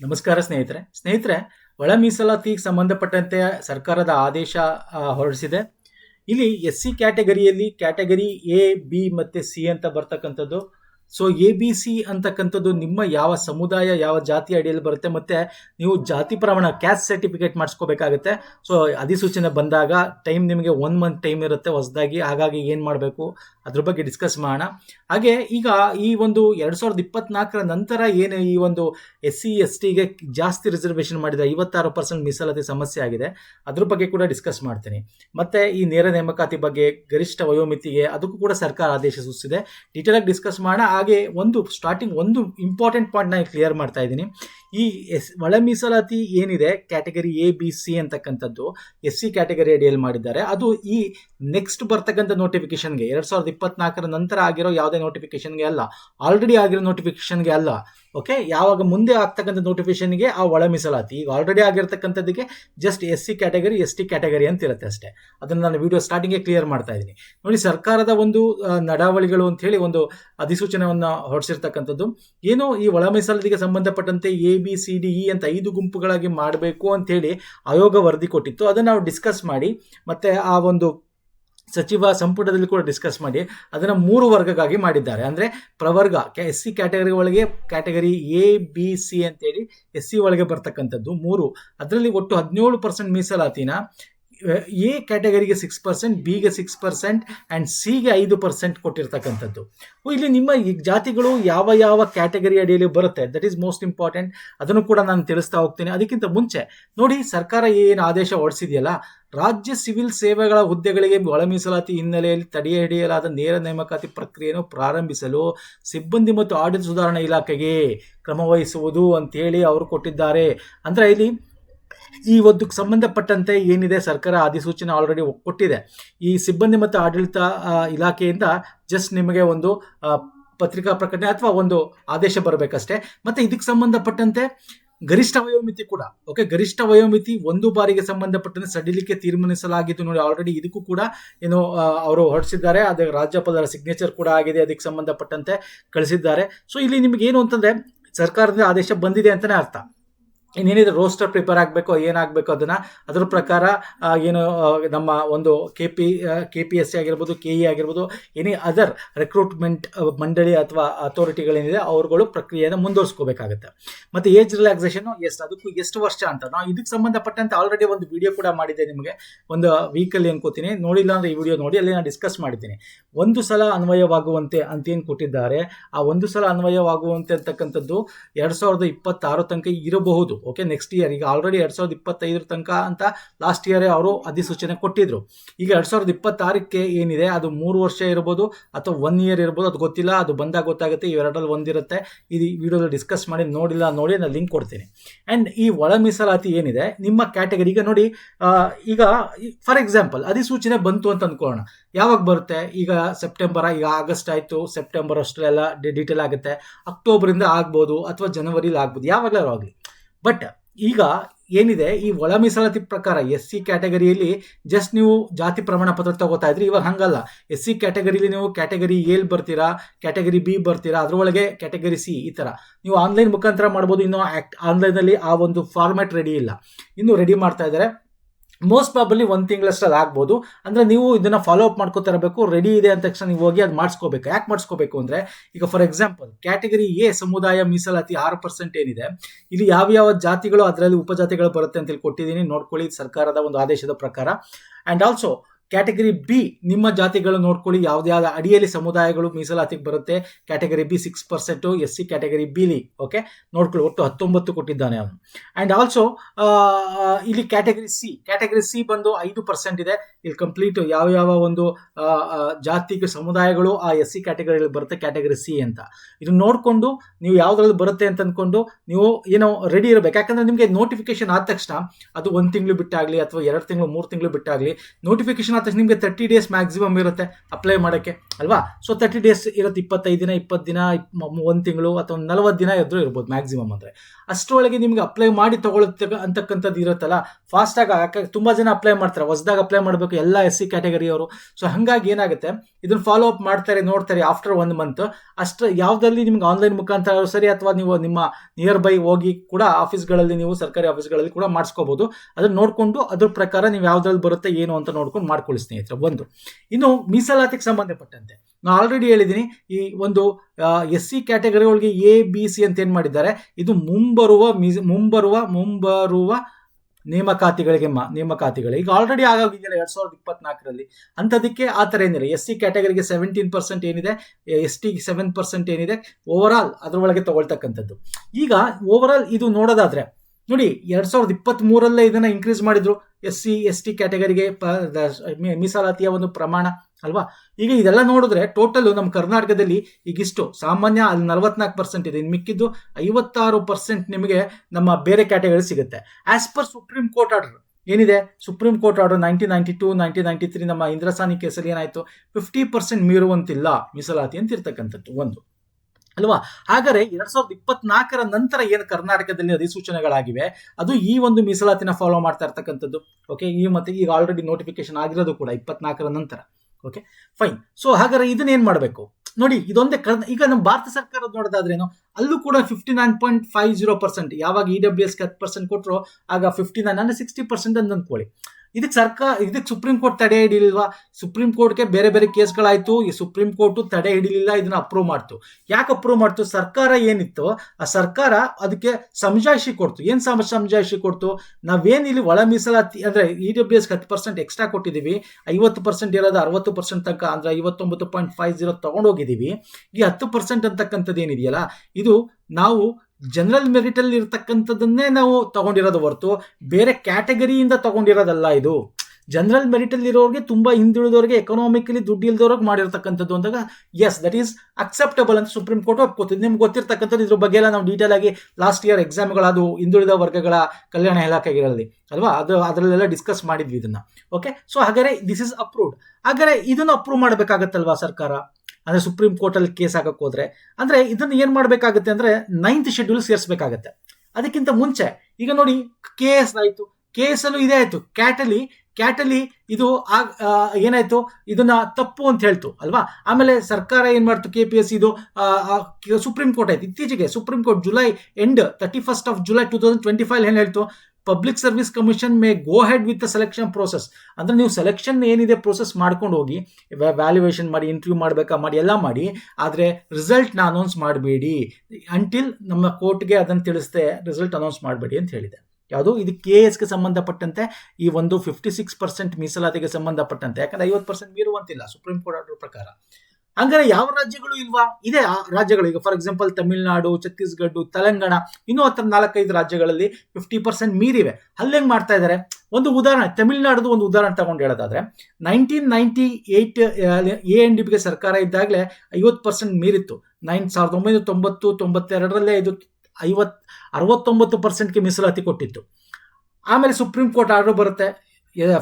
ನಮಸ್ಕಾರ ಸ್ನೇಹಿತರೆ. ಸ್ನೇಹಿತರೆ, ಒಳ ಮೀಸಲಾತಿಗೆ ಸಂಬಂಧಪಟ್ಟಂತೆ ಸರ್ಕಾರದ ಆದೇಶ ಹೊರಡಿಸಿದೆ. ಇಲ್ಲಿ ಎಸ್ ಸಿ ಕ್ಯಾಟಗರಿಯಲ್ಲಿ ಕ್ಯಾಟಗರಿ ಎ, ಬಿ ಮತ್ತು ಸಿ ಅಂತ ಬರ್ತಕ್ಕಂಥದ್ದು. ಸೊ ಎ ಬಿ ಸಿ ಅಂತಕ್ಕಂಥದ್ದು ನಿಮ್ಮ ಯಾವ ಸಮುದಾಯ, ಯಾವ ಜಾತಿ ಅಡಿಯಲ್ಲಿ ಬರುತ್ತೆ ಮತ್ತು ನೀವು ಜಾತಿ ಪ್ರಮಾಣ ಕ್ಯಾಸ್ಟ್ ಸರ್ಟಿಫಿಕೇಟ್ ಮಾಡಿಸ್ಕೋಬೇಕಾಗುತ್ತೆ. ಸೊ ಅಧಿಸೂಚನೆ ಬಂದಾಗ ಟೈಮ್ ನಿಮಗೆ ಒನ್ ಮಂತ್ ಟೈಮ್ ಇರುತ್ತೆ ಹೊಸದಾಗಿ. ಹಾಗಾಗಿ ಏನು ಮಾಡಬೇಕು? ಅದ್ರ ಬಗ್ಗೆ ಡಿಸ್ಕಸ್ ಮಾಡೋಣ. ಹಾಗೆ ಈಗ ಈ ಒಂದು ಎರಡು ಸಾವಿರದ ಇಪ್ಪತ್ನಾಲ್ಕರ ನಂತರ ಏನು ಈ ಒಂದು ಎಸ್ ಸಿ ಎಸ್ ಟಿಗೆ ಜಾಸ್ತಿ ರಿಸರ್ವೇಷನ್ ಮಾಡಿದ ಐವತ್ತಾರು ಪರ್ಸೆಂಟ್ ಮೀಸಲಾತಿ ಸಮಸ್ಯೆ ಆಗಿದೆ. ಅದ್ರ ಬಗ್ಗೆ ಕೂಡ ಡಿಸ್ಕಸ್ ಮಾಡ್ತೀನಿ. ಮತ್ತು ಈ ನೇರ ನೇಮಕಾತಿ ಬಗ್ಗೆ ಗರಿಷ್ಠ ವಯೋಮಿತಿಗೆ ಅದಕ್ಕೂ ಕೂಡ ಸರ್ಕಾರ ಆದೇಶ ಸೂಚಿಸಿದೆ. ಡೀಟೇಲಾಗಿ ಡಿಸ್ಕಸ್ ಮಾಡೋಣ. ಹಾಗೆ ಒಂದು ಸ್ಟಾರ್ಟಿಂಗ್ ಒಂದು ಇಂಪಾರ್ಟೆಂಟ್ ಪಾಯಿಂಟ್ ನಾನು ಕ್ಲಿಯರ್ ಮಾಡ್ತಾ ಇದ್ದೀನಿ. ಈ ಎಸ್ ಒಳ ಮೀಸಲಾತಿ ಏನಿದೆ, ಕ್ಯಾಟಗರಿ ಎ, ಬಿ, ಸಿ ಅಂತಕ್ಕಂಥದ್ದು, ಎಸ್ ಸಿ ಕ್ಯಾಟಗರಿ ಅಡಿಯಲ್ಲಿ ಮಾಡಿದ್ದಾರೆ. ಅದು ಈ ನೆಕ್ಸ್ಟ್ ಬರ್ತಕ್ಕಂಥ ನೋಟಿಫಿಕೇಶನ್ಗೆ ಎರಡು ಸಾವಿರದ ಇಪ್ಪತ್ನಾಲ್ಕರ ನಂತರ ಆಗಿರೋ ಯಾವುದೇ ನೋಟಿಫಿಕೇಶನ್ಗೆ ಅಲ್ಲ. ಆಲ್ರೆಡಿ ಆಗಿರೋ ನೋಟಿಫಿಕೇಶನ್ಗೆ ಅಲ್ಲ. ಓಕೆ ಯಾವಾಗ ಮುಂದೆ ಆಗ್ತಕ್ಕಂಥ ನೋಟಿಫಿಕೇಶನ್ಗೆ ಆ ಒಳ ಮೀಸಲಾತಿ. ಈಗ already ಆಗಿರ್ತಕ್ಕಂಥದ್ದಕ್ಕೆ just S C category, S T category ಅಂತ ಇರುತ್ತೆ ಅಷ್ಟೇ. ಅದನ್ನು ನಾನು ವಿಡಿಯೋ ಸ್ಟಾರ್ಟಿಂಗೇ ಕ್ಲಿಯರ್ ಮಾಡ್ತಾ ಇದ್ದೀನಿ. ನೋಡಿ, ಸರ್ಕಾರದ ಒಂದು ನಡಾವಳಿಗಳು ಅಂತ ಹೇಳಿ ಒಂದು ಅಧಿಸೂಚನೆಯನ್ನು ಹೊರಡಿಸಿರ್ತಕ್ಕಂಥದ್ದು ಏನು ಈ ಒಳ ಮೀಸಲಾತಿಗೆ ಸಂಬಂಧಪಟ್ಟಂತೆ A B, C, D, E ಅಂತ ಐದು ಗುಂಪುಗಳಾಗಿ ಮಾಡಬೇಕು ಅಂಥೇಳಿ ಆಯೋಗ ವರದಿ ಕೊಟ್ಟಿತ್ತು. ಅದನ್ನು ನಾವು ಡಿಸ್ಕಸ್ ಮಾಡಿ, ಮತ್ತು ಆ ಒಂದು ಸಚಿವ ಸಂಪುಟದಲ್ಲಿ ಕೂಡ ಡಿಸ್ಕಸ್ ಮಾಡಿ, ಅದನ್ನು ಮೂರು ವರ್ಗಕ್ಕಾಗಿ ಮಾಡಿದ್ದಾರೆ. ಅಂದರೆ ಪ್ರವರ್ಗ ಎಸ್, ಸಿ ಕ್ಯಾಟಗರಿ ಒಳಗೆ ಕ್ಯಾಟಗರಿ ಎ, ಬಿ, ಸಿ ಅಂತೇಳಿ ಎಸ್, ಸಿ ಒಳಗೆ ಬರ್ತಕ್ಕಂಥದ್ದು ಮೂರು. ಅದರಲ್ಲಿ ಒಟ್ಟು ಹದಿನೇಳು ಪರ್ಸೆಂಟ್ ಮೀಸಲಾತಿನ ಎ ಕ್ಯಾಟಗರಿಗೆ ಸಿಕ್ಸ್ ಪರ್ಸೆಂಟ್ ಬಿಗೆ ಸಿಕ್ಸ್ ಪರ್ಸೆಂಟ್ ಆ್ಯಂಡ್ ಸಿಗೆ ಐದು ಪರ್ಸೆಂಟ್ ಕೊಟ್ಟಿರ್ತಕ್ಕಂಥದ್ದು. ಇಲ್ಲಿ ನಿಮ್ಮ ಈ ಜಾತಿಗಳು ಯಾವ ಯಾವ ಕ್ಯಾಟಗರಿ ಅಡಿಯಲ್ಲಿ ಬರುತ್ತೆ? ದಟ್ ಈಸ್ ಮೋಸ್ಟ್ ಇಂಪಾರ್ಟೆಂಟ್ ಅದನ್ನು ಕೂಡ ನಾನು ತಿಳಿಸ್ತಾ ಹೋಗ್ತೀನಿ. ಅದಕ್ಕಿಂತ ಮುಂಚೆ, ನೋಡಿ, ಸರ್ಕಾರ ಏನು ಆದೇಶ ಹೊರಡಿಸಿದೆಯಲ್ಲ? ರಾಜ್ಯ ಸಿವಿಲ್ ಸೇವೆಗಳ ಹುದ್ದೆಗಳಿಗೆ ಒಳ ಮೀಸಲಾತಿ ಹಿನ್ನೆಲೆಯಲ್ಲಿ ತಡೆ ಹಿಡಿಯಲಾದ ನೇರ ನೇಮಕಾತಿ ಪ್ರಕ್ರಿಯೆಯನ್ನು ಪ್ರಾರಂಭಿಸಲು ಸಿಬ್ಬಂದಿ ಮತ್ತು ಆಡಳಿತ ಸುಧಾರಣಾ ಇಲಾಖೆಗೆ ಕ್ರಮವಹಿಸುವುದು ಅಂತೇಳಿ ಅವರು ಕೊಟ್ಟಿದ್ದಾರೆ. ಅಂದರೆ ಇಲ್ಲಿ ಈ ಒಂದು ಸಂಬಂಧಪಟ್ಟಂತೆ ಏನಿದೆ, ಸರ್ಕಾರ ಅಧಿಸೂಚನೆ ಆಲ್ರೆಡಿ ಕೊಟ್ಟಿದೆ. ಈ ಸಿಬ್ಬಂದಿ ಮತ್ತು ಆಡಳಿತ ಇಲಾಖೆಯಿಂದ ಜಸ್ಟ್ ನಿಮಗೆ ಒಂದು ಪತ್ರಿಕಾ ಪ್ರಕಟಣೆ ಅಥವಾ ಒಂದು ಆದೇಶ ಬರಬೇಕಷ್ಟೇ. ಮತ್ತು ಇದಕ್ಕೆ ಸಂಬಂಧಪಟ್ಟಂತೆ ಗರಿಷ್ಠ ವಯೋಮಿತಿ ಕೂಡ ಓಕೆ ಗರಿಷ್ಠ ವಯೋಮಿತಿ ಒಂದು ಬಾರಿಗೆ ಸಂಬಂಧಪಟ್ಟಂತೆ ಸಡಿಲಿಕ್ಕೆ ತೀರ್ಮಾನಿಸಲಾಗಿದ್ದು ನೋಡಿ ಆಲ್ರೆಡಿ ಇದಕ್ಕೂ ಕೂಡ ಏನು ಅವರು ಹೊರಡಿಸಿದ್ದಾರೆ. ಅದು ರಾಜ್ಯಪಾಲರ ಸಿಗ್ನೇಚರ್ ಕೂಡ ಆಗಿದೆ, ಅದಕ್ಕೆ ಸಂಬಂಧಪಟ್ಟಂತೆ ಕಳಿಸಿದ್ದಾರೆ. ಸೊ ಇಲ್ಲಿ ನಿಮಗೇನು ಅಂತಂದ್ರೆ ಸರ್ಕಾರದ ಆದೇಶ ಬಂದಿದೆ ಅಂತಲೇ ಅರ್ಥ. ಇನ್ನೇನಿದೆ ರೋಸ್ಟರ್ ಪ್ರಿಪೇರ್ ಆಗಬೇಕು, ಏನಾಗಬೇಕು ಅದನ್ನು ಅದರ ಪ್ರಕಾರ ಏನು ನಮ್ಮ ಒಂದು K P K P S C ಆಗಿರ್ಬೋದು ಕೆ ಇ ಆಗಿರ್ಬೋದು ಎನಿ ಅದರ್ ರೆಕ್ರೂಟ್ಮೆಂಟ್ ಮಂಡಳಿ ಅಥವಾ ಅಥಾರಿಟಿಗಳೇನಿದೆ ಅವ್ರುಗಳು ಪ್ರಕ್ರಿಯೆಯನ್ನು ಮುಂದುವರಿಸ್ಕೋಬೇಕಾಗುತ್ತೆ. ಮತ್ತು ಏಜ್ ರಿಲ್ಯಾಕ್ಸೇಷನು ಎಷ್ಟು ಅದಕ್ಕೂ ಎಷ್ಟು ವರ್ಷ ಅಂತ. ನಾವು ಇದಕ್ಕೆ ಸಂಬಂಧಪಟ್ಟಂತೆ ಆಲ್ರೆಡಿ ಒಂದು ವಿಡಿಯೋ ಕೂಡ ಮಾಡಿದ್ದೆ ನಿಮಗೆ. ಒಂದು ವೀಕಲ್ಲಿ ಅನ್ಕೋತೀನಿ. ನೋಡಿಲ್ಲ ಅಂದರೆ ಈ ವಿಡಿಯೋ ನೋಡಿ, ಅಲ್ಲಿ ನಾನು ಡಿಸ್ಕಸ್ ಮಾಡಿದ್ದೀನಿ. ಒಂದು ಸಲ ಅನ್ವಯವಾಗುವಂತೆ ಅಂತೇನು ಕೊಟ್ಟಿದ್ದಾರೆ, ಆ ಒಂದು ಸಲ ಅನ್ವಯವಾಗುವಂತೆ ಅಂತಕ್ಕಂಥದ್ದು ಎರಡು ಸಾವಿರದ ಇಪ್ಪತ್ತಾರು ತನಕ ಇರಬಹುದು. ಓಕೆ ನೆಕ್ಸ್ಟ್ ಇಯರ್ ಈಗ ಆಲ್ರೆಡಿ ಎರಡು ಸಾವಿರದ ಇಪ್ಪತ್ತೈದರ ತನಕ ಅಂತ ಲಾಸ್ಟ್ ಇಯರೇ ಅವರು ಅಧಿಸೂಚನೆ ಕೊಟ್ಟಿದ್ರು. ಈಗ ಎರಡು ಸಾವಿರದ ಇಪ್ಪತ್ತಾರಕ್ಕೆ ಏನಿದೆ? ಅದು ಮೂರು ವರ್ಷ ಇರ್ಬೋದು ಅಥವಾ ಒನ್ ಇಯರ್ ಇರ್ಬೋದು, ಅದು ಗೊತ್ತಿಲ್ಲ, ಅದು ಬಂದಾಗ ಗೊತ್ತಾಗುತ್ತೆ, ಇವೆರಡರಲ್ಲಿ ಒಂದಿರುತ್ತೆ. ಇದು ವಿಡಿಯೋದಲ್ಲಿ ಡಿಸ್ಕಸ್ ಮಾಡಿ ನೋಡಿಲ್ಲ ನೋಡಿ, ನಾನು ಲಿಂಕ್ ಕೊಡ್ತೀನಿ. ಆ್ಯಂಡ್ ಈ ಒಳ ಮೀಸಲಾತಿ ಏನಿದೆ? ನಿಮ್ಮ ಕ್ಯಾಟಗರಿ ಈಗ ನೋಡಿ ಈಗ ಫಾರ್ ಎಕ್ಸಾಂಪಲ್ ಅಧಿಸೂಚನೆ ಬಂತು ಅಂತ ಅಂದ್ಕೊಳ್ಳೋಣ ಯಾವಾಗ ಬರುತ್ತೆ? ಈಗ ಸೆಪ್ಟೆಂಬರ ಈಗ ಆಗಸ್ಟ್ ಆಯಿತು ಸೆಪ್ಟೆಂಬರ್ ಅಷ್ಟರೆಲ್ಲ ಡಿಟೇಲ್ ಆಗುತ್ತೆ. ಅಕ್ಟೋಬರಿಂದ ಆಗ್ಬೋದು ಅಥವಾ ಜನವರಿಲಿ ಆಗ್ಬೋದು. ಯಾವಾಗಲಾರು ಆಗಲಿ. ಬಟ್ ಈಗ ಏನಿದೆ, ಈ ಒಳ ಮೀಸಲಾತಿ ಪ್ರಕಾರ ಎಸ್ ಸಿ ಕ್ಯಾಟಗರಿಯಲ್ಲಿ ಜಸ್ಟ್ ನೀವು ಜಾತಿ ಪ್ರಮಾಣ ಪತ್ರ ತಗೋತಾ ಇದ್ರಿ, ಇವಾಗ ಹಂಗಲ್ಲ. ಎಸ್ ಸಿ ಕ್ಯಾಟಗರಿಲಿ ನೀವು ಕ್ಯಾಟಗರಿ ಎಲ್ ಬರ್ತೀರಾ ಕ್ಯಾಟಗರಿ ಬಿ ಬರ್ತೀರಾ, ಅದರೊಳಗೆ ಕ್ಯಾಟಗರಿ ಸಿ ಈ ಥರ ನೀವು ಆನ್ಲೈನ್ ಮುಖಾಂತರ ಮಾಡ್ಬೋದು, ಇನ್ನೂ ಆ್ಯಕ್ಟ್ ಆನ್ಲೈನಲ್ಲಿ ಆ ಒಂದು ಫಾರ್ಮ್ಯಾಟ್ ರೆಡಿ ಇಲ್ಲ. ಇನ್ನೂ ರೆಡಿ ಮಾಡ್ತಾ ಇದ್ದಾರೆ. ಮೋಸ್ಟ್ ಪ್ರಾಬಲಿ ಒಂದು ತಿಂಗಳಷ್ಟು ಆಗ್ಬೋದು. ಅಂದರೆ ನೀವು ಇದನ್ನು ಫಾಲೋ ಅಪ್ ಮಾಡ್ಕೋತಾ ಇರಬೇಕು ರೆಡಿ ಇದೆ ಅಂತ ತಕ್ಷಣ ನೀವು ಹೋಗಿ ಅದು ಮಾಡಿಸ್ಕೋಬೇಕು. ಯಾಕೆ ಮಾಡಿಸ್ಕೋಬೇಕು ಅಂದರೆ, ಈಗ ಫಾರ್ ಎಕ್ಸಾಂಪಲ್ ಕ್ಯಾಟಗರಿ ಎ ಸಮುದಾಯ ಮೀಸಲಾತಿ ಆರು ಪರ್ಸೆಂಟ್ ಏನಿದೆ, ಇಲ್ಲಿ ಯಾವ ಯಾವ ಜಾತಿಗಳು ಅದರಲ್ಲಿ ಉಪಜಾತಿಗಳು ಬರುತ್ತೆ ಅಂತ ಹೇಳಿ ಕೊಟ್ಟಿದ್ದೀನಿ. ನೋಡ್ಕೊಳ್ಳಿ ಸರ್ಕಾರದ ಒಂದು ಆದೇಶದ ಪ್ರಕಾರ. ಆ್ಯಂಡ್ ಆಲ್ಸೋ ಕ್ಯಾಟಗರಿ ಬಿ ನಿಮ್ಮ ಜಾತಿಗಳು ನೋಡ್ಕೊಳ್ಳಿ. ಯಾವುದೇ ಆದ ಅಡಿಯಲ್ಲಿ ಸಮುದಾಯಗಳು ಮೀಸಲಾತಿಗೆ ಬರುತ್ತೆ. Category B six percent S C category ಬಿಲಿ okay ನೋಡ್ಕೊಳ್ಳಿ, ಒಟ್ಟು ಹತ್ತೊಂಬತ್ತು ಕೊಟ್ಟಿದ್ದಾನೆ ಅವನು. ಆ್ಯಂಡ್ ಆಲ್ಸೋ ಇಲ್ಲಿ ಕ್ಯಾಟಗರಿ ಸಿ ಕ್ಯಾಟಗರಿ ಸಿ ಬಂದು ಐದು ಪರ್ಸೆಂಟ್ ಇದೆ. ಇಲ್ಲಿ ಕಂಪ್ಲೀಟ್ ಯಾವ ಯಾವ ಒಂದು ಜಾತಿಗೆ ಸಮುದಾಯಗಳು ಆ ಎಸ್ ಸಿ ಕ್ಯಾಟಗರಿಯಲ್ಲಿ ಬರುತ್ತೆ ಕ್ಯಾಟಗರಿ ಸಿ ಅಂತ. ಇದನ್ನ ನೋಡಿಕೊಂಡು ನೀವು ಯಾವುದ್ರಲ್ಲಿ ಬರುತ್ತೆ ಅಂತ ಅಂದ್ಕೊಂಡು ನೀವು ಏನೋ ರೆಡಿ ಇರಬೇಕು. ಯಾಕಂದ್ರೆ ನಿಮಗೆ ನೋಟಿಫಿಕೇಶನ್ ಆದ ತಕ್ಷಣ ಅದು ಒಂದು ತಿಂಗಳು ಬಿಟ್ಟಾಗಲಿ ಅಥವಾ ಎರಡು ತಿಂಗಳು, ಮೂರು ತಿಂಗಳು ಬಿಟ್ಟಾಗಲಿ ನೋಟಿಫಿಕೇಶನ್ ತಕ್ಷಣ ನಿಮಗೆ ತರ್ಟಿ ಡೇಸ್ ಮ್ಯಾಕ್ಸಿಮಮ್ ಇರುತ್ತೆ ಅಪ್ಲೈ ಮಾಡೋಕ್ಕೆ, ಅಲ್ವಾ? ಸೊ ತರ್ಟಿ ಡೇಸ್ ಇರುತ್ತೆ, ಇಪ್ಪತ್ತೈದು ದಿನ, ಇಪ್ಪತ್ತು ದಿನ ಒಂದು ತಿಂಗಳು ಅಥವಾ ಒಂದು ನಲವತ್ತು ದಿನ ಎದುರು ಇರ್ಬೋದು ಮ್ಯಾಕ್ಸಿಮಮ್ ಅಂದರೆ. ಅಷ್ಟರೊಳಗೆ ನಿಮಗೆ ಅಪ್ಲೈ ಮಾಡಿ ತೊಗೊಳುತ್ತೆ ಅಂತಕ್ಕಂಥದ್ದು ಇರುತ್ತಲ್ಲ ಫಾಸ್ಟಾಗಿ ಯಾಕೆ ತುಂಬ ಜನ ಅಪ್ಲೈ ಮಾಡ್ತಾರೆ, ಹೊಸದಾಗಿ ಅಪ್ಲೈ ಮಾಡಬೇಕು ಎಲ್ಲ ಎಸ್ ಸಿ ಕ್ಯಾಟಗರಿಯವರು ಸೊ ಹಾಗಾಗಿ ಏನಾಗುತ್ತೆ, ಇದನ್ನು ಫಾಲೋ ಅಪ್ ಮಾಡ್ತಾರೆ, ನೋಡ್ತಾರೆ ಆಫ್ಟರ್ ಒನ್ ಮಂತ್ ಅಷ್ಟು ಯಾವುದಲ್ಲಿ ನಿಮ್ಗೆ ಆನ್ಲೈನ್ ಮುಖಾಂತರ ಸರಿ ಅಥವಾ ನೀವು ನಿಮ್ಮ ನಿಯರ್ ಬೈ ಹೋಗಿ ಕೂಡ ಆಫೀಸ್ಗಳಲ್ಲಿ ನೀವು ಸರ್ಕಾರಿ ಆಫೀಸ್ಗಳಲ್ಲಿ ಕೂಡ ಮಾಡಿಸ್ಕೋಬಹುದು ಅದನ್ನು ನೋಡಿಕೊಂಡು ಅದ್ರ ಪ್ರಕಾರ ನೀವು ಯಾವುದ್ರಲ್ಲಿ ಬರುತ್ತೆ, ಏನು ಅಂತ ನೋಡ್ಕೊಂಡು ಮಾಡ್ಕೊಳ್ಳಿ ಸ್ನೇಹಿತರೆ. ಒಂದು. ಇನ್ನು ಮೀಸಲಾತಿಗೆ ಸಂಬಂಧಪಟ್ಟಂತೆ. ನಾನು ಆಲ್ರೆಡಿ ಹೇಳಿದ್ದೀನಿ, ಈ ಒಂದು ಎಸ್ ಸಿ ಕ್ಯಾಟಗರಿಗಳಿಗೆ ಎ ಬಿ ಸಿ ಅಂತ ಏನು ಮಾಡಿದ್ದಾರೆ, ಇದು ಮುಂಬರುವ ಮೀಸ ಮುಂಬರುವ ಮುಂಬರುವ ನೇಮಕಾತಿಗಳಿಗೆ ಮಾ ನೇಮಕಾತಿಗಳಿಗೆ ಈಗ ಆಲ್ರೆಡಿ ಆಗೋಗಿದೆಯಲ್ಲ ಎರಡು ಸಾವಿರದ ಇಪ್ಪತ್ನಾಲ್ಕರಲ್ಲಿ. ಅಂಥದಕ್ಕೆ ಆ ಥರ ಏನಿಲ್ಲ. ಎಸ್ ಸಿ ಕ್ಯಾಟಗರಿಗೆ ಸೆವೆಂಟೀನ್ ಪರ್ಸೆಂಟ್ ಏನಿದೆ ಎಸ್ ಟಿಗೆ ಸೆವೆನ್ ಪರ್ಸೆಂಟ್ ಏನಿದೆ ಓವರ್ ಆಲ್ ಅದರೊಳಗೆ ತಗೊಳ್ತಕ್ಕಂಥದ್ದು. ಈಗ ಓವರ್ ಆಲ್ ಇದು ನೋಡೋದಾದ್ರೆ ನೋಡಿ, ಎರಡ್ ಸಾವಿರದ ಇಪ್ಪತ್ತ್ ಮೂರಲ್ಲೇ ಇದನ್ನ ಇನ್ಕ್ರೀಸ್ ಮಾಡಿದ್ರು. ಎಸ್ ಸಿ ಎಸ್ ಟಿ ಕ್ಯಾಟಗರಿಗೆ ಮೀಸಲಾತಿಯ ಒಂದು ಪ್ರಮಾಣ ಅಲ್ವಾ? ಈಗ ಇದೆಲ್ಲ ನೋಡಿದ್ರೆ ಟೋಟಲ್ ನಮ್ಮ ಕರ್ನಾಟಕದಲ್ಲಿ ಈಗಿಷ್ಟು ಸಾಮಾನ್ಯ ಅಲ್ಲಿ ನಲವತ್ನಾಲ್ಕು ಪರ್ಸೆಂಟ್ ಇದೆ. ಇನ್ನು ಮಿಕ್ಕಿದ್ದು ಐವತ್ತಾರು ಪರ್ಸೆಂಟ್ ನಿಮಗೆ ನಮ್ಮ ಬೇರೆ ಕ್ಯಾಟಗರಿ ಸಿಗುತ್ತೆ. As per Supreme Court order ಏನಿದೆ? Supreme Court order nineteen ninety two nineteen ninety three ನಮ್ಮ ಇಂದ್ರಸಾನಿ ಕೇಸಲ್ಲಿ ಏನಾಯ್ತು? ಫಿಫ್ಟಿ ಪರ್ಸೆಂಟ್ ಮೀರುವಂತಿಲ್ಲ ಮೀಸಲಾತಿ ಅಂತ ಇರ್ತಕ್ಕಂಥದ್ದು ಒಂದು. ಅಲ್ವಾ? ಹಾಗಾದ್ರೆ ಎರಡ್ ಸಾವಿರದ ಇಪ್ಪತ್ನಾಲ್ಕರ ನಂತರ ಏನು ಕರ್ನಾಟಕದಲ್ಲಿ ಅಧಿಸೂಚನೆಗಳಾಗಿವೆ? ಅದು ಈ ಒಂದು ಮೀಸಲಾತಿನ ಫಾಲೋ ಮಾಡ್ತಾ ಇರ್ತಕ್ಕಂಥದ್ದು. ಓಕೆ ಈ ಮತ್ತೆ ಈಗ ಆಲ್ರೆಡಿ ನೋಟಿಫಿಕೇಶನ್ ಆಗಿರೋದು ಕೂಡ ಇಪ್ಪತ್ನಾಲ್ಕರ ನಂತರ. ಓಕೆ ಫೈನ್ ಸೊ ಹಾಗಾದ್ರೆ ಇದನ್ನ ಏನ್ ಮಾಡಬೇಕು? ನೋಡಿ, ಇದೊಂದೇ ಈಗ ನಮ್ಮ ಭಾರತ ಸರ್ಕಾರ ನೋಡೋದಾದ್ರೇನು, ಅಲ್ಲೂ ಕೂಡ fifty nine point five zero percent ಯಾವಾಗ ಇ ಡಬ್ಲ್ಯೂ ಎಸ್ಗೆ ಹತ್ತು ಪರ್ಸೆಂಟ್ ಕೊಟ್ಟರು ಆಗ ಫಿಫ್ಟಿ ನೈನ್ ಅಂದರೆ ಸಿಕ್ಸ್ಟಿ ಪರ್ಸೆಂಟ್ ಅಂತ ಅಂದ್ಕೊಳ್ಳಿ ಇದಕ್ಕೆ ಸರ್ಕಾರ ಇದಕ್ಕೆ ಸುಪ್ರೀಂ ಕೋರ್ಟ್ ತಡೆ ಹಿಡಿಲಿಲ್ವಾ? ಸುಪ್ರೀಂ ಕೋರ್ಟ್ಗೆ ಬೇರೆ ಬೇರೆ ಕೇಸ್ಗಳಾಯಿತು. ಈ ಸುಪ್ರೀಂ ಕೋರ್ಟು ತಡೆ ಹಿಡಿಲಿಲ್ಲ, ಇದನ್ನ ಅಪ್ರೂವ್ ಮಾಡ್ತು. ಯಾಕೆ ಅಪ್ರೂವ್ ಮಾಡ್ತು? ಸರ್ಕಾರ ಏನಿತ್ತು, ಆ ಸರ್ಕಾರ ಅದಕ್ಕೆ ಸಮಜಾಯಿಷಿ ಕೊಡ್ತು. ಏನು ಸಮ, ಸಮಜಾಯಿಷಿ ಕೊಡ್ತು? ನಾವೇನು ಇಲ್ಲಿ ಒಳ ಮೀಸಲಾತಿ, ಅಂದರೆ ಇ ಡಬ್ಲ್ಯೂ ಎಸ್ಗೆ ಹತ್ತು ಪರ್ಸೆಂಟ್ ಎಕ್ಸ್ಟ್ರಾ ಕೊಟ್ಟಿದ್ದೀವಿ ಐವತ್ತು ಪರ್ಸೆಂಟ್ ಇರೋದು ಅರವತ್ತು ಪರ್ಸೆಂಟ್ ತನಕ, ಅಂದರೆ ಐವತ್ತೊಂಬತ್ತು ಪಾಯಿಂಟ್ ಫೈವ್ ಜೀರೋ ತೊಗೊಂಡೋಗಿದ್ದೀವಿ ಈ ಹತ್ತು ಪರ್ಸೆಂಟ್ ಅಂತಕ್ಕಂಥದ್ದು ಏನಿದೆಯಲ್ಲ, ಇದು ನಾವು ಜನರಲ್ ಮೆರಿಟಲ್ಲಿ ಇರ್ತಕ್ಕಂಥದ್ದನ್ನೇ ನಾವು ತಗೊಂಡಿರೋದು ಹೊರತು ಬೇರೆ ಕ್ಯಾಟಗರಿಯಿಂದ ತಗೊಂಡಿರೋದಲ್ಲ ಇದು. ಜನರಲ್ ಮೆರಿಟಲ್ಲಿ ಇರೋರಿಗೆ ತುಂಬ ಹಿಂದುಳಿದವರಿಗೆ ಎಕನಾಮಿಕಲಿ ದುಡ್ಡು ಇಲ್ದವ್ರಿಗೆ ಮಾಡಿರ್ತಕ್ಕಂಥದ್ದು ಅಂದಾಗ ಎಸ್ ದಟ್ ಈಸ್ ಅಕ್ಸೆಪ್ಟಬಲ್ ಅಂತ ಸುಪ್ರೀಂ ಕೋರ್ಟ್ ಒಪ್ಕೋತಿದ್ದು ನಿಮ್ಗೆ ಗೊತ್ತಿರ್ತಕ್ಕಂಥದ್ದು ಇದ್ರ ಬಗ್ಗೆ ಎಲ್ಲ ನಾವು ಡೀಟೇಲ್ ಆಗಿ ಲಾಸ್ಟ್ ಇಯರ್ ಎಕ್ಸಾಮ್ಗಳದು ಹಿಂದುಳಿದ ವರ್ಗಗಳ ಕಲ್ಯಾಣ ಇಲಾಖೆಗಳಲ್ಲಿ, ಅಲ್ವಾ? ಅದು ಅದರಲ್ಲೆಲ್ಲ ಡಿಸ್ಕಸ್ ಮಾಡಿದ್ವಿ ಇದನ್ನ. ಓಕೆ ಸೊ ಹಾಗಾದ್ರೆ ದಿಸ್ ಇಸ್ ಅಪ್ರೂವ್ಡ್ ಹಾಗಾದ್ರೆ ಇದನ್ನು ಅಪ್ರೂವ್ ಮಾಡಬೇಕಾಗತ್ತಲ್ವಾ ಸರ್ಕಾರ? ಅಂದರೆ ಸುಪ್ರೀಂ ಕೋರ್ಟಲ್ಲಿ ಕೇಸ್ ಹಾಕಕ್ಕೆ ಅಂದರೆ ಇದನ್ನು ಏನು ಮಾಡಬೇಕಾಗುತ್ತೆ ಅಂದರೆ ನೈನ್ತ್ ಶೆಡ್ಯೂಲ್ ಸೇರಿಸಬೇಕಾಗತ್ತೆ. ಅದಕ್ಕಿಂತ ಮುಂಚೆ, ಈಗ ನೋಡಿ ಕೆ ಎಸ್ ಆಯಿತು. ಕೆ ಎಸ್ ಅಲ್ಲೂ ಇದೇ ಆಯಿತು. ಕ್ಯಾಟಲಿ ಕ್ಯಾಟಲಿ ಇದು ಏನಾಯ್ತು? ಇದನ್ನ ತಪ್ಪು ಅಂತ ಹೇಳ್ತು, ಅಲ್ವಾ? ಆಮೇಲೆ ಸರ್ಕಾರ ಏನು ಮಾಡ್ತು? ಕೆ ಪಿ ಎಸ್ ಇದು ಸುಪ್ರೀಂ ಕೋರ್ಟ್ ಆಯ್ತು. ಇತ್ತೀಚೆಗೆ Supreme Court July end thirty first of July two thousand twenty five ಏನು ಹೇಳ್ತು? Public Service Commission may go head with selection process ಅಂದ್ರೆ ನೀವು ಸೆಲೆಕ್ಷನ್ ಏನಿದೆ ಪ್ರೋಸೆಸ್ ಮಾಡ್ಕೊಂಡು ಹೋಗಿ ವ್ಯಾಲ್ಯೂಯೇಷನ್ ಮಾಡಿ ಇಂಟರ್ವ್ಯೂ ಮಾಡಬೇಕಾ ಮಾಡಿ, ಎಲ್ಲ ಮಾಡಿ, ಆದರೆ ರಿಸಲ್ಟ್ನ ಅನೌನ್ಸ್ ಮಾಡಬೇಡಿ. ಅಂಟಿಲ್ ನಮ್ಮ ಕೋರ್ಟ್ಗೆ ಅದನ್ನು ತಿಳಿಸ್ದೆ ರಿಸಲ್ಟ್ ಅನೌನ್ಸ್ ಮಾಡಬೇಡಿ ಅಂತ ಹೇಳಿದೆ. ಯಾವುದು ಇದು ಕೆ ಎಸ್ಗೆ ಸಂಬಂಧಪಟ್ಟಂತೆ ಈ ಒಂದು ಫಿಫ್ಟಿ ಸಿಕ್ಸ್ ಪರ್ಸೆಂಟ್ ಮೀಸಲಾತಿಗೆ ಸಂಬಂಧಪಟ್ಟಂತೆ. ಯಾಕಂದ್ರೆ ಐವತ್ತು ಪರ್ಸೆಂಟ್ ಮೀರುವಂತಿಲ್ಲ ಸುಪ್ರೀಂ ಕೋರ್ಟ್ ಆರ್ಡರ್ ಪ್ರಕಾರ. ಹಂಗಾರೆ ಯಾವ ರಾಜ್ಯಗಳು ಇಲ್ವಾ? ಇದೆ ಆ ರಾಜ್ಯಗಳು. ಈಗ ಫಾರ್ ಎಕ್ಸಾಂಪಲ್ ತಮಿಳುನಾಡು ಛತ್ತೀಸ್ಗಢ ತೆಲಂಗಾಣ ಇನ್ನೂ ಹತ್ರ ನಾಲ್ಕೈದು ರಾಜ್ಯಗಳಲ್ಲಿ ಫಿಫ್ಟಿ ಪರ್ಸೆಂಟ್ ಮೀರಿವೆ. ಹೆಂಗ್ ಮಾಡ್ತಾ ಇದ್ದಾರೆ ಒಂದು ಉದಾಹರಣೆ ತಮಿಳುನಾಡು ಒಂದು ಉದಾಹರಣೆ ತಗೊಂಡು ಹೇಳೋದಾದ್ರೆ nineteen ninety eight A N D ಬಿಗೆ ಸರ್ಕಾರ ಇದ್ದಾಗಲೇ ಐವತ್ತು ಪರ್ಸೆಂಟ್ ಮೀರಿತ್ತು. ನೈನ್ ಸಾವಿರದ ಒಂಬೈನೂರ ತೊಂಬತ್ತು, ತೊಂಬತ್ತೆರಡರಲ್ಲೇ ಇದು ಐವತ್, ಅರವತ್ತೊಂಬತ್ತು ಪರ್ಸೆಂಟ್ಗೆ ಮೀಸಲಾತಿ ಕೊಟ್ಟಿತ್ತು. ಆಮೇಲೆ ಸುಪ್ರೀಂ ಕೋರ್ಟ್ ಆರ್ಡರ್ ಬರುತ್ತೆ.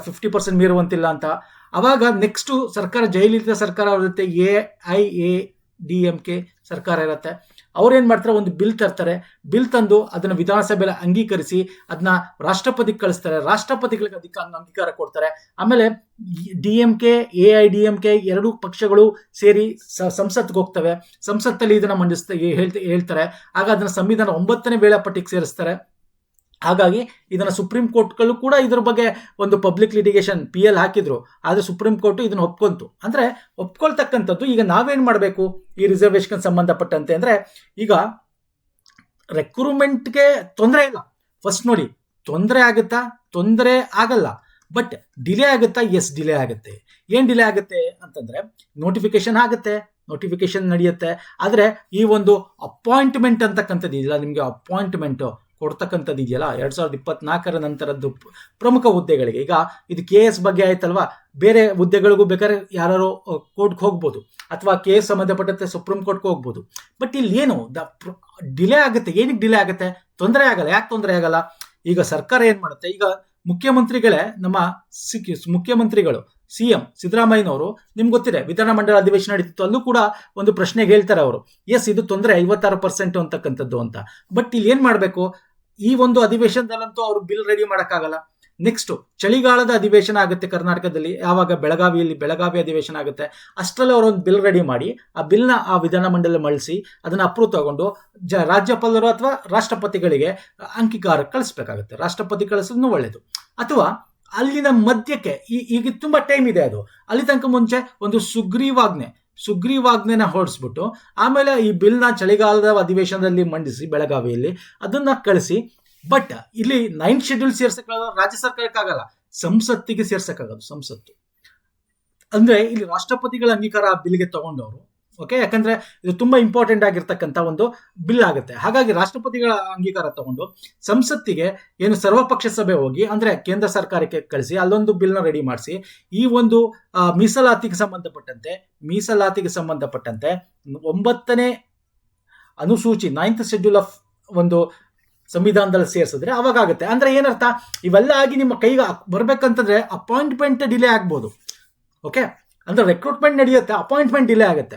ಫಿಫ್ಟಿ ಪರ್ಸೆಂಟ್ ಮೀರುವಂತಿಲ್ಲ ಅಂತ. ಅವಾಗ ನೆಕ್ಸ್ಟು ಸರ್ಕಾರ, ಜಯಲಲಿತಾ ಸರ್ಕಾರ ಇರುತ್ತೆ. A, I, A, D, M, K ಸರ್ಕಾರ ಇರುತ್ತೆ. ಅವ್ರೇನು ಮಾಡ್ತಾರೆ? ಒಂದು ಬಿಲ್ ತರ್ತಾರೆ. ಬಿಲ್ ತಂದು ಅದನ್ನು ವಿಧಾನಸಭೆಯಲ್ಲಿ ಅಂಗೀಕರಿಸಿ ಅದನ್ನ ರಾಷ್ಟ್ರಪತಿಗೆ ಕಳಿಸ್ತಾರೆ. ರಾಷ್ಟ್ರಪತಿಗಳಿಗೆ ಅದಕ್ಕೆ ಅಂಗೀಕಾರ ಕೊಡ್ತಾರೆ. ಆಮೇಲೆ D M K, A I, D M K ಎರಡೂ ಪಕ್ಷಗಳು ಸೇರಿ ಸಂಸತ್ಗೆ ಹೋಗ್ತವೆ. ಸಂಸತ್ತಲ್ಲಿ ಇದನ್ನು ಮಂಡಿಸ್ತಾ ಹೇಳ್ತಾರೆ. ಆಗ ಅದನ್ನು ಸಂವಿಧಾನ ಒಂಬತ್ತನೇ ವೇಳಾಪಟ್ಟಿಗೆ ಸೇರಿಸ್ತಾರೆ. ಹಾಗಾಗಿ ಇದನ್ನು ಸುಪ್ರೀಂ ಕೋರ್ಟ್ಗಳು ಕೂಡ ಇದ್ರ ಬಗ್ಗೆ ಒಂದು ಪಬ್ಲಿಕ್ ಲಿಟಿಗೇಷನ್ ಪಿ ಎಲ್ ಹಾಕಿದ್ರು. ಆದರೆ ಸುಪ್ರೀಂ ಕೋರ್ಟ್ ಇದನ್ನು ಒಪ್ಕೊಂತು. ಅಂದರೆ ಒಪ್ಕೊಳ್ತಕ್ಕಂಥದ್ದು ಈಗ ನಾವೇನು ಮಾಡಬೇಕು ಈ ರಿಸರ್ವೇಷನ್ ಸಂಬಂಧಪಟ್ಟಂತೆ ಅಂದರೆ ಈಗ ರೆಕ್ರೂಟ್ಮೆಂಟ್ಗೆ ತೊಂದರೆ ಇಲ್ಲ. ಫಸ್ಟ್ ನೋಡಿ, ತೊಂದರೆ ಆಗುತ್ತಾ? ತೊಂದರೆ ಆಗಲ್ಲ. ಬಟ್ ಡಿಲೇ ಆಗುತ್ತಾ? ಎಸ್ ಡಿಲೇ ಆಗುತ್ತೆ. ಏನು ಡಿಲೇ ಆಗುತ್ತೆ ಅಂತಂದರೆ ನೋಟಿಫಿಕೇಶನ್ ಆಗುತ್ತೆ. ನೋಟಿಫಿಕೇಶನ್ ನಡೆಯುತ್ತೆ. ಆದರೆ ಈ ಒಂದು ಅಪಾಯಿಂಟ್ಮೆಂಟ್ ಅಂತಕ್ಕಂಥದ್ದು ಇದೆಯಲ್ಲ ನಿಮಗೆ ಅಪಾಯಿಂಟ್ಮೆಂಟು ಕೊಡ್ತಕ್ಕಂಥದ್ದು ಇದೆಯಲ್ಲ? ಎರಡು ಸಾವಿರದ ಇಪ್ಪತ್ನಾಲ್ಕರ ನಂತರದ್ದು ಪ್ರಮುಖ ಹುದ್ದೆಗಳಿಗೆ. ಈಗ ಇದು ಕೆ ಎಸ್ ಬಗ್ಗೆ ಆಯ್ತಲ್ವಾ? ಬೇರೆ ಹುದ್ದೆಗಳಿಗೂ ಬೇಕಾದ್ರೆ ಯಾರು ಕೋರ್ಟ್ಗೆ ಹೋಗ್ಬೋದು. ಅಥವಾ ಕೆ ಎಸ್ ಸಂಬಂಧಪಟ್ಟಂತೆ ಸುಪ್ರೀಂ ಕೋರ್ಟ್ಗೆ ಹೋಗ್ಬೋದು. ಬಟ್ ಇಲ್ಲಿ ಏನು, ದ ಡಿಲೇ ಆಗುತ್ತೆ. ಏನಕ್ಕೆ ಡಿಲೇ ಆಗುತ್ತೆ? ತೊಂದರೆ ಆಗಲ್ಲ. ಯಾಕೆ ತೊಂದರೆ ಆಗಲ್ಲ? ಈಗ ಸರ್ಕಾರ ಏನು ಮಾಡುತ್ತೆ? ಈಗ ಮುಖ್ಯಮಂತ್ರಿಗಳೇ ನಮ್ಮ ಸಿಕ್ಕಿ ಮುಖ್ಯಮಂತ್ರಿಗಳು ಸಿ ಎಂ ಸಿದ್ದರಾಮಯ್ಯನವರು, ನಿಮ್ಗೆ ಗೊತ್ತಿದೆ ವಿಧಾನ ಮಂಡಲ ಅಧಿವೇಶನ ನಡೀತಿತ್ತು, ಅಲ್ಲೂ ಕೂಡ ಒಂದು ಪ್ರಶ್ನೆಗೆ ಹೇಳ್ತಾರೆ ಅವರು. ಎಸ್, ಇದು ತೊಂದರೆ, ಐವತ್ತಾರು ಪರ್ಸೆಂಟ್ ಅಂತಕ್ಕಂಥದ್ದು ಅಂತ. ಬಟ್ ಇಲ್ಲಿ ಏನು ಮಾಡಬೇಕು? ಈ ಒಂದು ಅಧಿವೇಶನದಲ್ಲಂತೂ ಅವರು ಬಿಲ್ ರೆಡಿ ಮಾಡೋಕ್ಕಾಗಲ್ಲ. ನೆಕ್ಸ್ಟ್, ಚಳಿಗಾಲದ ಅಧಿವೇಶನ ಆಗುತ್ತೆ ಕರ್ನಾಟಕದಲ್ಲಿ, ಯಾವಾಗ ಬೆಳಗಾವಿಯಲ್ಲಿ ಬೆಳಗಾವಿ ಅಧಿವೇಶನ ಆಗುತ್ತೆ, ಅಷ್ಟರಲ್ಲಿ ಅವರು ಒಂದು ಬಿಲ್ ರೆಡಿ ಮಾಡಿ, ಆ ಬಿಲ್ನ ಆ ವಿಧಾನಮಂಡಲ ಮಳಿಸಿ, ಅದನ್ನ ಅಪ್ರೂವ್ ತಗೊಂಡು, ಜ, ರಾಜ್ಯಪಾಲರು ಅಥವಾ ರಾಷ್ಟ್ರಪತಿಗಳಿಗೆ ಅಂಕಿಕಾರ ಕಳಿಸ್ಬೇಕಾಗುತ್ತೆ. ರಾಷ್ಟ್ರಪತಿ ಕಳಿಸೋದು ಒಳ್ಳೆಯದು ಅಥವಾ ಅಲ್ಲಿನ ಮಧ್ಯಕ್ಕೆ, ಈ ಈಗ ತುಂಬಾ ಟೈಮ್ ಇದೆ ಅದು. ಅಲ್ಲಿ ತನಕ ಮುಂಚೆ ಒಂದು ಸುಗ್ರೀವಾಜ್ಞೆ, ಸುಗ್ರೀವಾಜ್ಞೆನ ಹೊರಡಿಸ್ಬಿಟ್ಟು, ಆಮೇಲೆ ಈ ಬಿಲ್ನ ಚಳಿಗಾಲದ ಅಧಿವೇಶನದಲ್ಲಿ ಮಂಡಿಸಿ ಬೆಳಗಾವಿಯಲ್ಲಿ, ಅದನ್ನ ಕಳಿಸಿ. ಬಟ್ ಇಲ್ಲಿ ನೈನ್ ಶೆಡ್ಯೂಲ್ ಸೇರ್ಸಕ್ಕಾಗಲ್ಲ, ರಾಜ್ಯ ಸರ್ಕಾರಕ್ಕಾಗಲ್ಲ, ಸಂಸತ್ತಿಗೆ ಸೇರ್ಸಕ್ಕಾಗದು, ಸಂಸತ್ತು. ಅಂದ್ರೆ ಇಲ್ಲಿ ರಾಷ್ಟ್ರಪತಿಗಳ ಅಂಗೀಕಾರ ಬಿಲ್ಗೆ ತಗೊಂಡವರು ಓಕೆ ಯಾಕಂದ್ರೆ ಇದು ತುಂಬಾ ಇಂಪಾರ್ಟೆಂಟ್ ಆಗಿರ್ತಕ್ಕಂಥ ಒಂದು ಬಿಲ್ ಆಗುತ್ತೆ. ಹಾಗಾಗಿ ರಾಷ್ಟ್ರಪತಿಗಳ ಅಂಗೀಕಾರ ತಗೊಂಡು ಸಂಸತ್ತಿಗೆ ಏನು ಸರ್ವಪಕ್ಷ ಸಭೆ ಹೋಗಿ, ಅಂದ್ರೆ ಕೇಂದ್ರ ಸರ್ಕಾರಕ್ಕೆ ಕಳಿಸಿ, ಅಲ್ಲೊಂದು ಬಿಲ್ನ ರೆಡಿ ಮಾಡಿಸಿ, ಈ ಒಂದು ಮೀಸಲಾತಿಗೆ ಸಂಬಂಧಪಟ್ಟಂತೆ ಮೀಸಲಾತಿಗೆ ಸಂಬಂಧಪಟ್ಟಂತೆ ಒಂಬತ್ತನೇ ಅನುಸೂಚಿ ನೈನ್ತ್ ಶೆಡ್ಯೂಲ್ ಆಫ್ ಒಂದು ಸಂವಿಧಾನದಲ್ಲಿ ಸೇರಿಸಿದ್ರೆ ಅವಾಗ ಆಗುತ್ತೆ ಅಂದ್ರೆ ಏನರ್ಥ? ಇವೆಲ್ಲ ಆಗಿ ನಿಮ್ಮ ಕೈಗೆ ಬರ್ಬೇಕಂತಂದ್ರೆ ಅಪಾಯಿಂಟ್ಮೆಂಟ್ ಡಿಲೇ ಆಗ್ಬೋದು. ಓಕೆ ಅಂದ್ರೆ ರೆಕ್ರೂಟ್ಮೆಂಟ್ ನಡೆಯುತ್ತೆ ಅಪಾಯಿಂಟ್ಮೆಂಟ್ ಡಿಲೇ ಆಗುತ್ತೆ.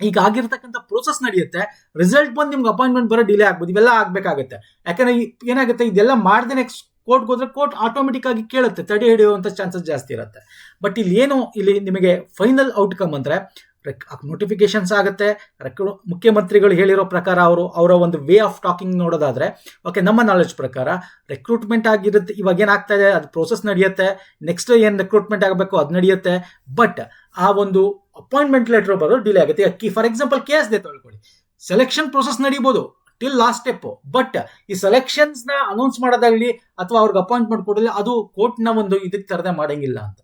ಈಗ ಆಗಿರ್ತಕ್ಕಂಥ ಪ್ರೋಸೆಸ್ ನಡೆಯುತ್ತೆ. ರಿಸಲ್ಟ್ ಬಂದು ನಿಮ್ಗೆ ಅಪಾಯಿಂಟ್ಮೆಂಟ್ ಬರೋ ಡಿಲೇ ಆಗ್ಬೋದು, ಇವೆಲ್ಲ ಆಗಬೇಕಾಗುತ್ತೆ. ಯಾಕಂದ್ರೆ ಏನಾಗುತ್ತೆ, ಇದೆಲ್ಲ ಮಾಡ್ದೇನೆ ಕೋರ್ಟ್ಗೆ ಹೋದ್ರೆ ಕೋರ್ಟ್ ಆಟೋಮೆಟಿಕ್ ಆಗಿ ಕೇಳುತ್ತೆ, ತಡೆ ಹಿಡಿಯುವಂಥ ಚಾನ್ಸಸ್ ಜಾಸ್ತಿ ಇರುತ್ತೆ. ಬಟ್ ಇಲ್ಲಿ ಏನು, ಇಲ್ಲಿ ನಿಮಗೆ ಫೈನಲ್ ಔಟ್ಕಮ್ ಅಂದ್ರೆ ನೋಟಿಫಿಕೇಶನ್ಸ್ ಆಗುತ್ತೆ ಮುಖ್ಯಮಂತ್ರಿಗಳು ಹೇಳಿರೋ ಪ್ರಕಾರ ಅವರು, ಅವರ ಒಂದು ವೇ ಆಫ್ ಟಾಕಿಂಗ್ ನೋಡೋದಾದ್ರೆ ಓಕೆ ನಮ್ಮ ನಾಲೆಜ್ ಪ್ರಕಾರ ರೆಕ್ರೂಟ್ಮೆಂಟ್ ಆಗಿರುತ್ತೆ, ಇವಾಗ ಏನಾಗ್ತಾ ಇದೆ, ಅದು ಪ್ರೋಸೆಸ್ ನಡೆಯುತ್ತೆ ನೆಕ್ಸ್ಟ್ ಏನು ರೆಕ್ರೂಟ್ಮೆಂಟ್ ಆಗಬೇಕು, ಅದು ನಡೆಯುತ್ತೆ. ಬಟ್ ಆ ಒಂದು ಅಪಾಯಿಂಟ್ಮೆಂಟ್ ಲೆಟರ್ ಬರೋದು ಡಿಲೇ ಆಗುತ್ತೆ. ಅಕ್ಕಿ ಫಾರ್ ಎಕ್ಸಾಂಪಲ್ ಕೆ ಎಸ್ ದೇ ತೊಳ್ಕೊಳ್ಳಿ ಸೆಲೆಕ್ಷನ್ ಪ್ರೊಸೆಸ್ ನಡೀಬೋದು. ಟಿಲ್ ಲಾಸ್ಟ್ ಸ್ಟೆಪ್ ಬಟ್ ಈ ಸೆಲೆಕ್ಷನ್ಸ್ನ ಅನೌನ್ಸ್ ಮಾಡೋದಾಗ್ಲಿ ಅಥವಾ ಅವ್ರಿಗೆ ಅಪಾಯಿಂಟ್ಮೆಂಟ್ ಕೊಡಲಿ ಅದು ಕೋರ್ಟ್ನ ಒಂದು ಇದಕ್ಕೆ ತರದೆ ಮಾಡಂಗಿಲ್ಲ ಅಂತ.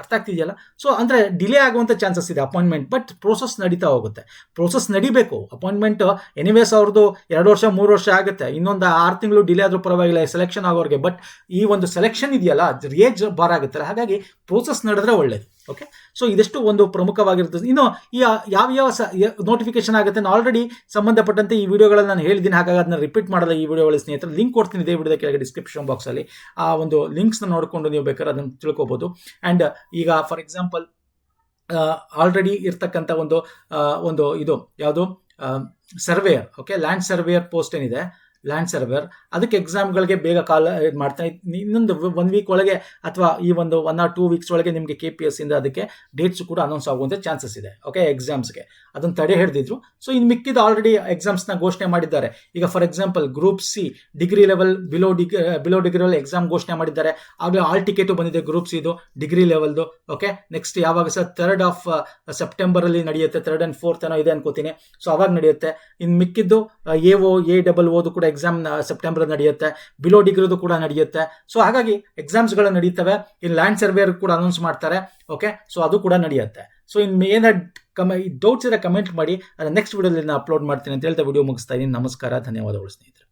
ಅರ್ಥ ಆಗ್ತಿದೆಯಲ್ಲ? ಸೊ ಅಂದ್ರೆ ಡಿಲೇ ಆಗುವಂತ ಚಾನ್ಸಸ್ ಇದೆ ಅಪಾಯಿಂಟ್ಮೆಂಟ್ ಬಟ್ ಪ್ರೋಸೆಸ್ ನಡೀತಾ ಹೋಗುತ್ತೆ. ಪ್ರೋಸೆಸ್ ನಡಿಬೇಕು. ಅಪಾಯಿಂಟ್ಮೆಂಟ್ ಎನಿವೇಸ್ ಅವ್ರದ್ದು ಎರಡು ವರ್ಷ, ಮೂರು ವರ್ಷ ಆಗುತ್ತೆ. ಇನ್ನೊಂದು ಆರು ತಿಂಗಳು ಡಿಲೇ ಆದರೂ ಪರವಾಗಿಲ್ಲ ಸೆಲೆಕ್ಷನ್ ಆಗೋರಿಗೆ. ಬಟ್ ಈ ಒಂದು ಸೆಲೆಕ್ಷನ್ ಇದೆಯಲ್ಲ ರೇಜ್ ಬಾರ್ ಆಗುತ್ತೆ. ಹಾಗಾಗಿ ಪ್ರೋಸೆಸ್ ನಡೆದ್ರೆ ಒಳ್ಳೇದು. ಓಕೆ ಸೊ ಇದಷ್ಟು ಒಂದು ಪ್ರಮುಖವಾಗಿರ್ತದೆ. ಇನ್ನು ಈ ಯಾವ ಯಾವ ನೋಟಿಫಿಕೇಶನ್ ಆಗುತ್ತೆ ನಾನು ಆಲ್ರೆಡಿ ಸಂಬಂಧಪಟ್ಟಂತೆ ಈ ವಿಡಿಯೋಗಳನ್ನು ನಾನು ಹೇಳಿದ್ದೀನಿ ಹಾಗಾಗಿ ಅದನ್ನ ರಿಪೀಟ್ ಮಾಡಲ್ಲ ಈ ವಿಡಿಯೋಗಳ ಸ್ನೇಹಿತರೆ. ಲಿಂಕ್ ಕೊಡ್ತೀನಿ ಇದೇ ವಿಡಿಯೋದ ಕೆಳಗೆ ಡಿಸ್ಕ್ರಿಪ್ಷನ್ ಬಾಕ್ಸಲ್ಲಿ ಆ ಒಂದು ಲಿಂಕ್ಸ್ನ ನೋಡಿಕೊಂಡು ನೀವು ಬೇಕಾದ್ರೆ ಅದನ್ನು ತಿಳ್ಕೊಬೋದು. ಆ್ಯಂಡ್ ಈಗ ಫಾರ್ ಎಕ್ಸಾಂಪಲ್ ಆಲ್ರೆಡಿ ಇರ್ತಕ್ಕಂಥ ಒಂದು ಒಂದು ಇದು ಯಾವುದು? Surveyor okay land surveyor post ಏನಿದೆ? ಲ್ಯಾಂಡ್ ಸರ್ವರ್ ಅದಕ್ಕೆ ಎಕ್ಸಾಮ್ಗಳಿಗೆ ಬೇಗ ಕಾಲ ಇದು ಮಾಡ್ತಾ ಇನ್ನೊಂದು ಒನ್ ವೀಕ್ ಒಳಗೆ ಅಥವಾ ಈ ಒಂದು ಒನ್ ಆರ್ ಟೂ ವೀಕ್ಸ್ ಒಳಗೆ ನಿಮಗೆ ಕೆ ಪಿ ಎಸ್ ಇಂದ ಅದಕ್ಕೆ ಡೇಟ್ಸ್ ಕೂಡ ಅನೌನ್ಸ್ ಆಗುವಂಥ ಚಾನ್ಸಸ್ ಇದೆ. ಓಕೆ ಎಕ್ಸಾಮ್ಸ್ಗೆ ಅದನ್ನು ತಡೆ ಹಿಡಿದಿದ್ರು. ಸೊ ಇನ್ನು ಮಿಕ್ಕಿದ ಆಲ್ರೆಡಿ ಎಕ್ಸಾಮ್ಸ್ನ ಘೋಷಣೆ ಮಾಡಿದ್ದಾರೆ. ಈಗ for example group C degree level below degree below degree level exam ಘೋಷಣೆ ಮಾಡಿದ್ದಾರೆ. ಆಗಲೇ ಆಲ್ ಟಿಕೆಟು ಬಂದಿದೆ ಗ್ರೂಪ್ ಸಿದು ಡಿಗ್ರಿ ಲೆವೆಲ್ದು ಓಕೆ ನೆಕ್ಸ್ಟ್ ಯಾವಾಗ ಸರ್? ಥರ್ಡ್ ಆಫ್ ಸೆಪ್ಟೆಂಬರಲ್ಲಿ ನಡೆಯುತ್ತೆ. ಥರ್ಡ್ ಆ್ಯಂಡ್ ಫೋರ್ತ್ ಏನೋ ಇದೆ ಅನ್ಕೋತೀನಿ. ಸೊ ಅವಾಗ ನಡೆಯುತ್ತೆ. ಇನ್ನು ಮಿಕ್ಕಿದ್ದು ಎ ಓ ಎ ಡಬಲ್ ಓದು ಕೂಡ ಎಕ್ಸಾಮ್ ಸೆಪ್ಟೆಂಬರ್ ನಡೆಯುತ್ತೆ ಬಿಲೋ ಡಿಗ್ರಿದು ಕೂಡ ನಡೆಯುತ್ತೆ. ಸೊ ಹಾಗಾಗಿ ಎಕ್ಸಾಮ್ಸ್ಗಳು ನಡೀತವೆ. ಇನ್ ಲ್ಯಾಂಡ್ ಸರ್ವೇರ್ ಕೂಡ ಅನೌನ್ಸ್ ಮಾಡ್ತಾರೆ. ಓಕೆ ಸೊ ಅದು ಕೂಡ ನಡೆಯುತ್ತೆ. ಸೊ ಇನ್ ಮೇನ್ ಕಮ ಡೌಟ್ಸ್ ಇದ್ರೆ ಕಮೆಂಟ್ ಮಾಡಿ. ನೆಕ್ಸ್ಟ್ ವಿಡಿಯೋದಲ್ಲಿ ನಾನು ಅಪ್ಲೋಡ್ ಮಾಡ್ತೀನಿ ಅಂತ ಹೇಳ್ತಾ ವಿಡಿಯೋ ಮುಗಿಸ್ತಾ ಇದ್ದೀನಿ. ನಮಸ್ಕಾರ, ಧನ್ಯವಾದಗಳು ಸ್ನೇಹಿತರೆ.